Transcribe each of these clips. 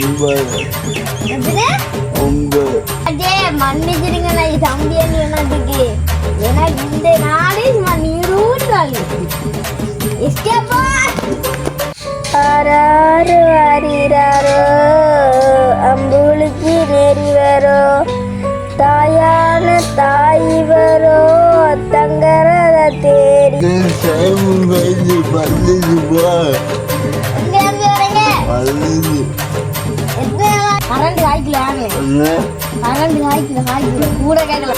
ஒன்பது. ஒன்பது. அதே மன்னிச்சிருங்க நான் தம்பி சொன்னதுக்கு? எனக்கு இந்த நாடு சும்மா நீரூடி வாழ் எஸ்கேப்பா! ஆராரு ஆரிராரோ அம்புளுக்கு நேரி வரோ தாயான தாய் வரோ தங்கரத தேடி டைம் கழிச்சு கரண்ட் காய்க்கல என்ன? கரண்ட் காய்க்கல காய்க்கல கூட கேட்கல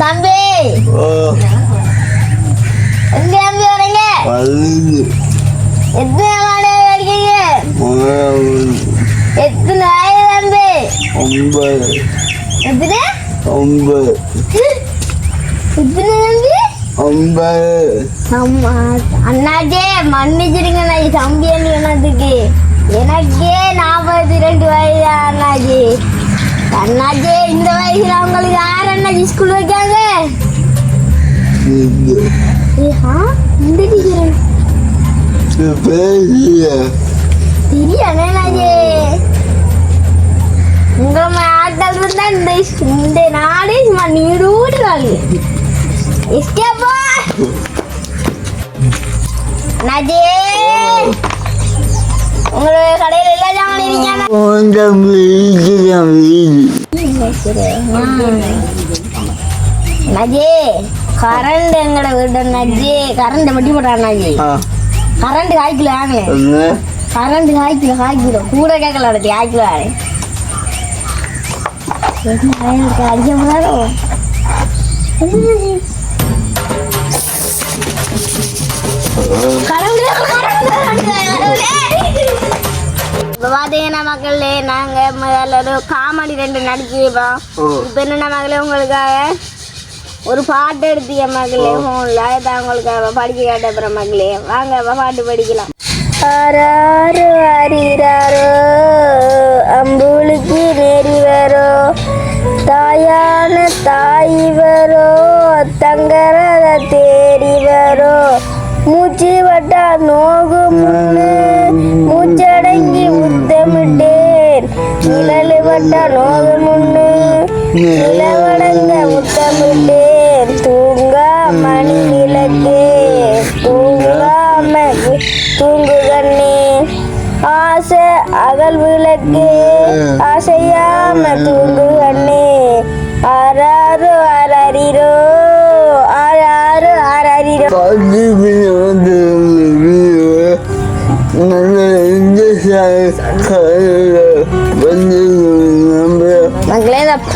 தம்பி. எங்க தம்பி வரீங்க எத்தனை மாடு அடிக்கீங்க மூணாவது எத்தனை ஆயு தம்பி? ஒன்பது. எத்தனை? ஒன்பது. எத்தனை தம்பி? ஒன்பது. அம்மா அண்ணாச்சே மன்னிச்சிருங்க நான் தம்பி சொன்னதுக்கு எனக்கே நாற்பத்தி ரெண்டு வயசு அண்ணாச்சி அண்ணாச்சே இந்த வயசுல அவங்களுக்கு யார் அண்ணாச்சி ஸ்கூல் வைக்காங்க இந்த டீச்சர் அண்ணாச்சி உங்களை ஆட்கள் இருந்தா இந்த இந்த நாடே சும்மா நீடூடி வாழ் எஸ்கேப்பா அண்ணாச்சி உங்களோட கடையில் எல்லா ஜாமான் இருக்காங்க கொஞ்சம் வீட்டுதான் வீடு நஜே கரண்ட் எங்கட வீடு? நஜே கரண்ட் வட்டி போட்டான் நஜே. கரண்ட் காய்க்கல கரண்ட் காய்க்கல காய்க்கல கூட கேட்கல அடுத்து காய்க்கல அடிக்க போறாரோ. இப்ப பாத்தீங்கன்னா மக்களே நாங்க முதல்ல ஒரு காமெடி ரெண்டு நடிச்சிருப்போம் இப்போ என்ன மகளே உங்களுக்காக ஒரு பாட்டு எடுத்தீங்க மகளே ஃபோனில் அதான் உங்களுக்காக படிக்க காட்டப்புறம் மகளே வாங்க பாட்டு படிக்கலாம். ஆறாறு ஆரிராரோ அம்புளுக்கு நெறிவரோ தாயான தாயிவரோ தங்கரத தேடிவரோ மூச்சு வட்டா நோகு முன்னு மூச்சடங்கி முத்தமிட்டேன் நிழல் வட்டா நோகு முன்னு நிலவடங்க முத்தமிட்டேன் தூங்கா மணி விளக்கே தூங்காம தூங்கு கண்ணே ஆசை அகல் விளக்கே ஆசையாம தூங்கு கண்ணே ஆறாறு ஆறாரிரோ ஆறாறு ஆறாரிரோ இந்த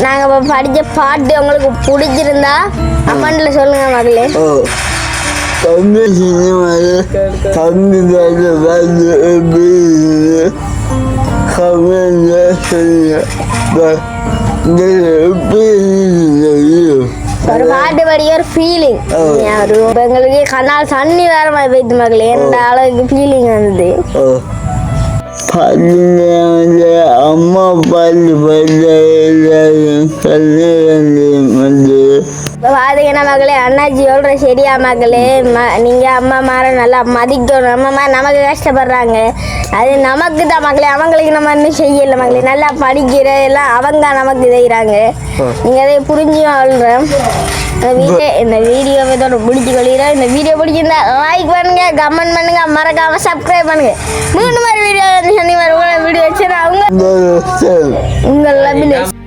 நாங்கள் படித்த பாட்டு உங்களுக்கு பிடிச்சிருந்தா கமெண்ட்ல சொல்லுங்க பார்த்து எப்படி கமெண்ட்ல சொல்லுங்க எப்படி தெரியும் ஒரு பாட்டு படிக்க ஒரு ஃபீலிங். எங்களுக்கு கண்ணால் தண்ணி வேற மாதிரி போயிட்டு மக்களே எந்த அளவுக்கு ஃபீலிங் வந்தது வந்து அம்மா பாட்டு பாட்டு வந்து பார்த்தீங்கன்னா மக்களே அண்ணாச்சி சொல்கிற சரியா மக்களே ம நீங்கள் அம்மா மாற நல்லா மதிக்கணும். நம்ம மா நமக்கு கஷ்டப்படுறாங்க. அது நமக்கு தான் மக்களே அவங்களுக்கு நம்ம இன்னும் செய்யலை மக்களே நல்லா படிக்கிற எல்லாம் அவங்க நமக்கு செய்கிறாங்க நீங்கள் அதை புரிஞ்சு வாழ்கிறோம் இந்த வீடியோ இந்த வீடியோ இதோட பிடிச்சி கொள்கிறோம். இந்த வீடியோ பிடிச்சிருந்தா லைக் பண்ணுங்க கமெண்ட் பண்ணுங்க மறக்காம சப்ஸ்கிரைப் பண்ணுங்க. மீண்டும் ஒரு வீடியோ வந்து சனிவாரம் வீடியோ வச்சு அவங்க உங்கள்